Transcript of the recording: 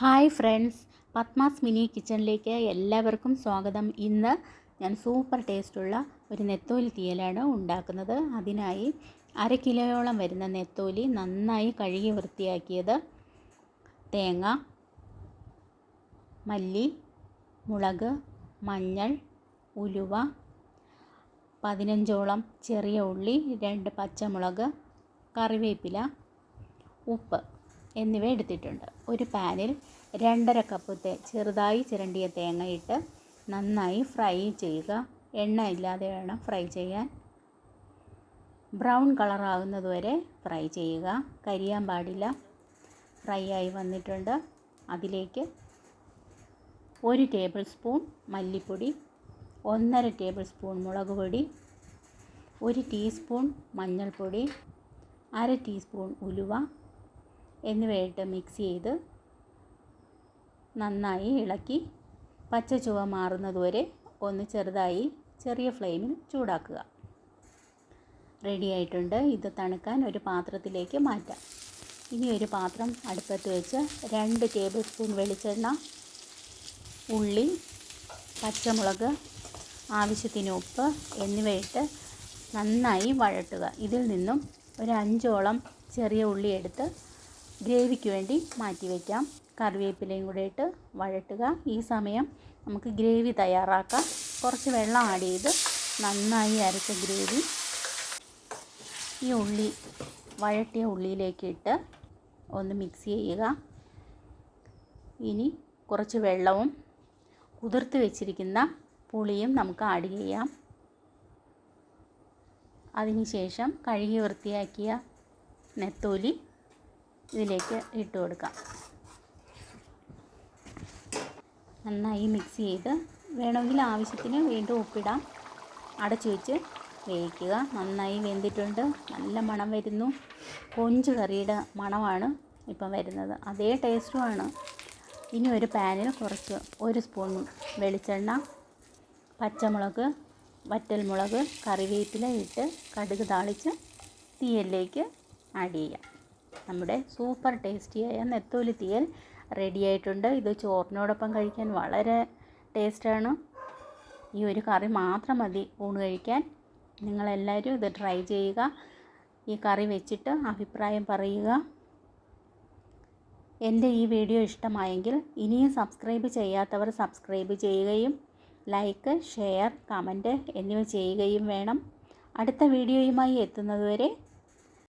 Hi friends Padmas mini കിച്ചണിലേക്ക് എല്ലാവർക്കും സ്വാഗതം. ഇന്ന് ഞാൻ സൂപ്പർ ടേസ്റ്റുള്ള ഒരു നെത്തോലി തീയലാണ് ഉണ്ടാക്കുന്നത്. അതിനായി അര കിലോയോളം വരുന്ന നെത്തോലി നന്നായി കഴുകി വൃത്തിയാക്കിയത് തേങ്ങ മല്ലി മുളക് മഞ്ഞൾ ഉലുവ പതിനഞ്ചോളം ചെറിയ ഉള്ളി രണ്ട് പച്ചമുളക് കറിവേപ്പില ഉപ്പ്. എന്നിവ എടുത്തിട്ടുണ്ട്. ഒരു പാനിൽ രണ്ടര കപ്പ് തേ ചെറുതായി ചിരണ്ടിയ തേങ്ങ ഇട്ട് നന്നായി ഫ്രൈ ചെയ്യുക. എണ്ണ ഇല്ലാതെ വേണം ഫ്രൈ ചെയ്യാൻ. ബ്രൗൺ കളറാകുന്നത് വരെ ഫ്രൈ ചെയ്യുക. കരിയാൻ പാടില്ല. ഫ്രൈ ആയി വന്നിട്ടുണ്ട്. അതിലേക്ക് ഒരു ടേബിൾ സ്പൂൺ മല്ലിപ്പൊടി ഒന്നര ടേബിൾ സ്പൂൺ മുളക് പൊടി ഒരു ടീസ്പൂൺ മഞ്ഞൾപ്പൊടി അര ടീസ്പൂൺ ഉലുവ എന്നിവയിട്ട് മിക്സ് ചെയ്ത് നന്നായി ഇളക്കി പച്ച ചുവ മാറുന്നതുവരെ ഒന്ന് ചെറുതായി ചെറിയ ഫ്ലെയിമിൽ ചൂടാക്കുക. റെഡി ആയിട്ടുണ്ട്. ഇത് തണുക്കാൻ ഒരു പാത്രത്തിലേക്ക് മാറ്റാം. ഇനി ഒരു പാത്രം അടുപ്പത്ത് വെച്ച് രണ്ട് ടേബിൾ സ്പൂൺ വെളിച്ചെണ്ണ ഉള്ളി പച്ചമുളക് ആവശ്യത്തിന് ഉപ്പ് എന്നിവയിട്ട് നന്നായി വഴട്ടുക. ഇതിൽ നിന്നും ഒരു അഞ്ചോളം ചെറിയ ഉള്ളി എടുത്ത് ഗ്രേവിക്ക് വേണ്ടി മാറ്റി വയ്ക്കാം. കറിവേപ്പിലയും കൂടെ ഇട്ട് വഴട്ടുക ഈ സമയം നമുക്ക് ഗ്രേവി തയ്യാറാക്കാം. കുറച്ച് വെള്ളം ആഡ് ചെയ്ത് നന്നായി അരച്ച ഗ്രേവി ഈ ഉള്ളി വഴട്ടിയ ഉള്ളിയിലേക്ക് ഇട്ട് ഒന്ന് മിക്സ് ചെയ്യുക. ഇനി കുറച്ച് വെള്ളവും കുതിർത്ത് വെച്ചിരിക്കുന്ന പുളിയും നമുക്ക് ആഡ് ചെയ്യാം. അതിനുശേഷം കഴുകി വൃത്തിയാക്കിയ നെത്തോലി ഇതിലേക്ക് ഇട്ട് കൊടുക്കാം. നന്നായി മിക്സ് ചെയ്ത് വേണമെങ്കിൽ ആവശ്യത്തിന് വീണ്ടും ഉപ്പിടാം. അടച്ചു വെച്ച് വേവിക്കുക. നന്നായി വെന്തിട്ടുണ്ട്. നല്ല മണം വരുന്നു. കൊഞ്ച് കറിയുടെ മണമാണ് ഇപ്പം വരുന്നത്. അതേ ടേസ്റ്റുമാണ് ഇനി ഒരു പാനിൽ കുറച്ച് ഒരു സ്പൂൺ വെളിച്ചെണ്ണ പച്ചമുളക് വറ്റൽമുളക് കറിവേപ്പില ഇട്ട് കടുക് താളിച്ച് തീയലിലേക്ക് ആഡ് ചെയ്യാം. നമ്മുടെ സൂപ്പർ ടേസ്റ്റിയായ നെത്തോലി തീയൽ റെഡി ആയിട്ടുണ്ട്. ഇത് ചോറിനോടൊപ്പം കഴിക്കാൻ വളരെ ടേസ്റ്റാണ് ഈ ഒരു കറി മാത്രം മതി ഊണ് കഴിക്കാൻ. നിങ്ങളെല്ലാവരും ഇത് ട്രൈ ചെയ്യുക. ഈ കറി വെച്ചിട്ട് അഭിപ്രായം പറയുക. എന്റെ ഈ വീഡിയോ ഇഷ്ടമായെങ്കിൽ ഇനിയും സബ്സ്ക്രൈബ് ചെയ്യാത്തവർ സബ്സ്ക്രൈബ് ചെയ്യുകയും ലൈക്ക് ഷെയർ കമന്റ് എന്നിവ ചെയ്യുകയും വേണം. അടുത്ത വീഡിയോയുമായി എത്തുന്നതുവരെ